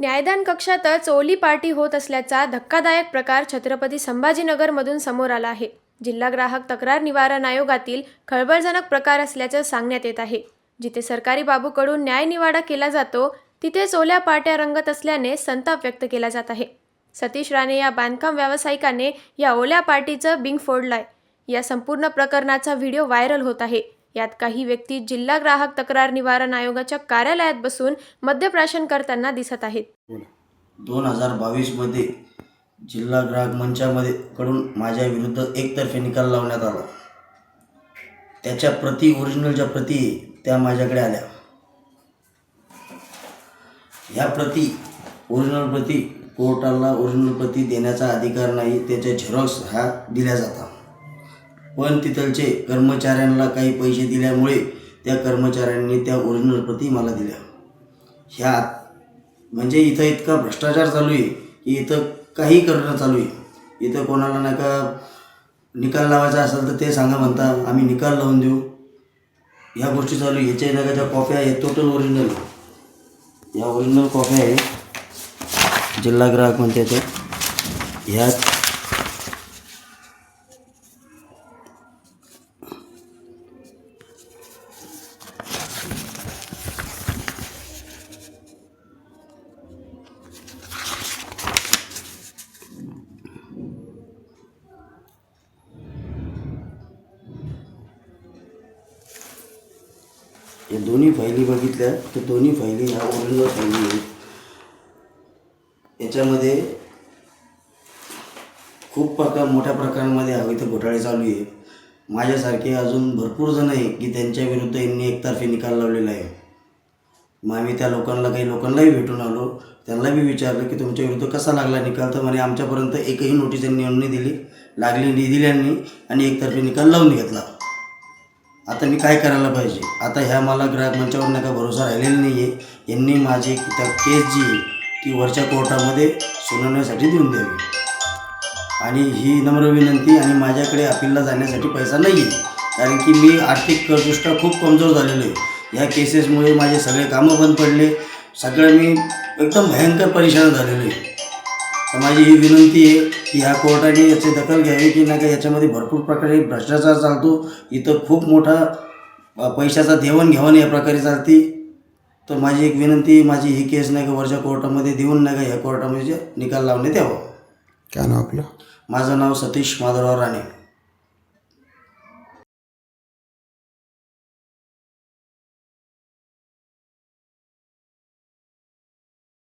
न्यायदान कक्षातच ओली party होत असल्याचा धक्कादायक प्रकार छत्रपती संभाजीनगरमधून समोर आला आहे. जिल्हा ग्राहक तक्रार निवारण आयोगातील खळबळजनक प्रकार असल्याचं सांगण्यात येत आहे. जिथे सरकारी बाबूकडून न्यायनिवाडा केला जातो तिथेच ओल्या पार्ट्या रंगत असल्याने संताप व्यक्त केला जात आहे. सतीश राणे या बांधकाम व्यावसायिकाने या ओल्या पार्टीचं बिंग फोडलाय. या संपूर्ण प्रकरणाचा व्हिडिओ व्हायरल होत आहे. यात काही व्यक्ती जिल्हा ग्राहक तक्रार निवारण आयोगाच्या कार्यालयात बसून मद्यप्राशन करताना दिसत आहेत. दोन हजार बावीसमध्ये जिल्हा ग्राहक मंचामध्ये कडून माझ्या विरुद्ध एकतर्फी निकाल लावण्यात आला. त्याच्या प्रती ओरिजिनल ज्या प्रती त्या माझ्याकडे आल्या. ह्या प्रती ओरिजिनल प्रती कोर्टाला ओरिजिनल प्रती देण्याचा अधिकार नाही त्याच्या झेरॉक्स ह्या दिल्या जातात पण तिथलचे कर्मचाऱ्यांना काही पैसे दिल्यामुळे त्या कर्मचाऱ्यांनी त्या ओरिजिनल प्रती मला दिल्या. ह्यात म्हणजे इथं इतका भ्रष्टाचार चालू आहे की इथं काही करणं चालू आहे. इथं कोणाला नाही का निकाल लावायचा असेल तर ते सांगा म्हणता आम्ही निकाल लावून देऊ. ह्या गोष्टी चालू आहे. ह्याच्या नका ज्या कॉफ्या आहेत टोटल ओरिजिनल या ओरिजिनल कॉफ्या आहे जिल्हा ग्राहक मंत्र्याच्या ह्यात या दोन्ही फायली बघितल्या तर दोन्ही फायली ह्या ओरिजिनल फायली आहेत. याच्यामध्ये खूप प्रकार मोठ्या प्रकारामध्ये हवे ते घोटाळे चालू आहे. माझ्यासारखे अजून भरपूर जण आहे की त्यांच्या विरुद्ध यांनी एकतर्फी निकाल लावलेला आहे. मग आम्ही त्या लोकांना काही लोकांनाही भेटून आलो. त्यांना बी विचारलं की तुमच्या विरुद्ध कसा लागला निकाल? तर म्हणे आमच्यापर्यंत एकही नोटीस यांनी आणून नाही दिली. लागली नाही दिल्यांनी आणि एकतर्फी निकाल लावून घेतला. आता मी काय करायला पाहिजे? आता ह्या मला ग्राहक मंचावर नका भरोसा राहिलेला नाही आहे यांनी माझी त्या केस जी आहे ती वरच्या कोर्टामध्ये सुनावण्यासाठी देऊन द्यावी. आणि ही नम्र विनंती आणि माझ्याकडे अपीलला जाण्यासाठी पैसा नाही आहे कारण की मी आर्थिक दृष्ट्या खूप कमजोर झालेलो आहे. या केसेसमुळे माझे सगळे कामं बंद पडले. सगळं मी एकदम भयंकर परेशान झालेलो आहे. माझी ही विनंती आहे की ह्या कोर्टाने याची दखल घ्यावी की नाही का याच्यामध्ये भरपूर प्रकारे भ्रष्टाचार चालतो. इथं खूप मोठा पैशाचा देवाणघेवाण या प्रकारे चालते. तर माझी एक विनंती माझी ही केस नाही का वरच्या कोर्टामध्ये देऊन नाही का ह्या कोर्टामध्ये निकाल लावण्यात यावा. काय नाव आपलं? माझं नाव सतीश माधवराव राणे.